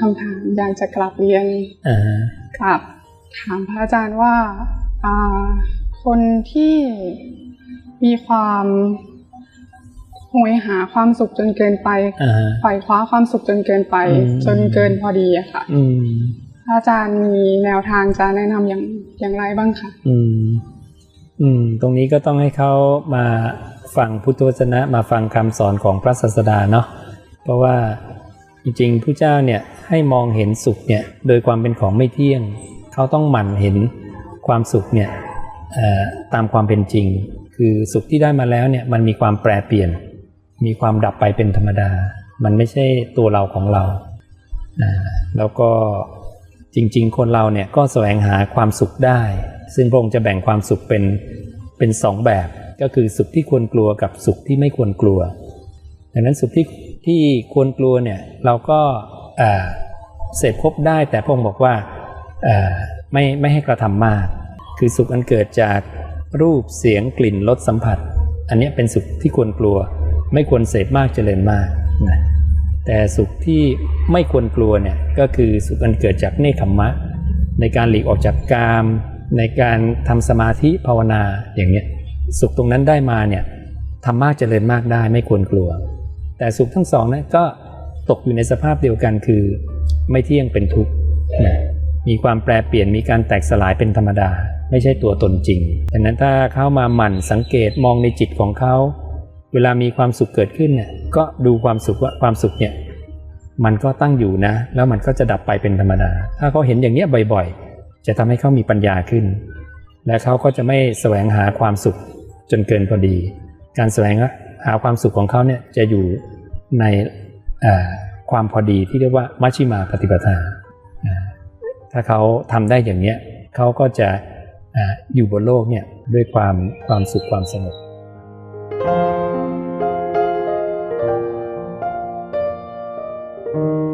คำถามอยากจะกลับเรียนอ่าฮะกลับถามพระอาจารย์ว่าอ่าคนที่มีความโหยหาความสุขจนเกินไปอ่าฮะไขว่คว้าความสุขจนเกินไปอืมจนเกินพอดีอะค่ะอืมพระอาจารย์มีแนวทางจะแนะนำอย่างอย่างไรบ้างคะอืม อืม ตรงนี้ก็ต้องให้เขามาฟังพุทธวจนะ มาฟังคำสอนของพระศาสดาเนาะเพราะว่าจริงๆผู้เจ้าเนี่ย ให้มองเห็นสุขเนี่ยโดยความเป็นของไม่เที่ยง เขาต้องหมั่นเห็นความสุขเนี่ยตามความเป็นจริง คือสุขที่ได้มาแล้วเนี่ยมันมีความแปรเปลี่ยน มีความดับไปเป็นธรรมดา มันไม่ใช่ตัวเราของเราอ่าแล้วก็จริงๆ คนเราเนี่ยก็แสวงหาความสุขได้ ซึ่งพระองค์จะแบ่งความสุขเป็นเป็นสองแบบ ก็คือสุขที่ควรกลัวกับสุขที่ไม่ควรกลัวดังนั้นสุขที่ที่ควรกลัวเนี่ยเราก็ เสพครบได้แต่พระองค์บอกว่าไม่ไม่ให้กระทำมาก คือสุขอันเกิดจากรูปเสียงกลิ่นรสสัมผัส อันนี้เป็นสุขที่ควรกลัว ไม่ควรเสพมากเจริญมากนะแต่สุขที่ไม่ควรกลัวเนี่ยก็คือสุขอันเกิดจากเนคขมมะ ในการหลีกออกจากกาม ในการทำสมาธิภาวนาอย่างเนี้ยสุขตรงนั้นได้มาเนี่ยทำมากเจริญมากได้ไม่ควรกลัว แต่สุขทั้งสองนั้นก็ ตกอยู่ในสภาพเดียวกันคือ ไม่เที่ยงเป็นทุกข์นะมีความแปรเปลี่ยนมีการแตกสลายเป็นธรรมดา ไม่ใช่ตัวตนจริงดังนั้นถ้าเข้ามาหมั่นสังเกตมองในจิตของเขา เวลามีความสุขเกิดขึ้นเนี่ยก็ดูความสุขว่าความสุขเนี่ยมันก็ตั้งอยู่นะ แล้วมันก็จะดับไปเป็นธรรมดา ถ้าเขาเห็นอย่างเนี้ยบ่อยๆ จะทำให้เขามีปัญญาขึ้น และเขาก็จะไม่แสวงหาความสุขจนเกินพอดี การแสวงหาความสุขของเขาเนี่ยจะอยู่ใน ความพอดีที่เรียกว่ามัชชิมาปฏิปทา ถ้าเขาทำได้อย่างเนี้ยเขาก็จะอยู่บนโลกเนี่ยด้วยความความสุขความสงบう。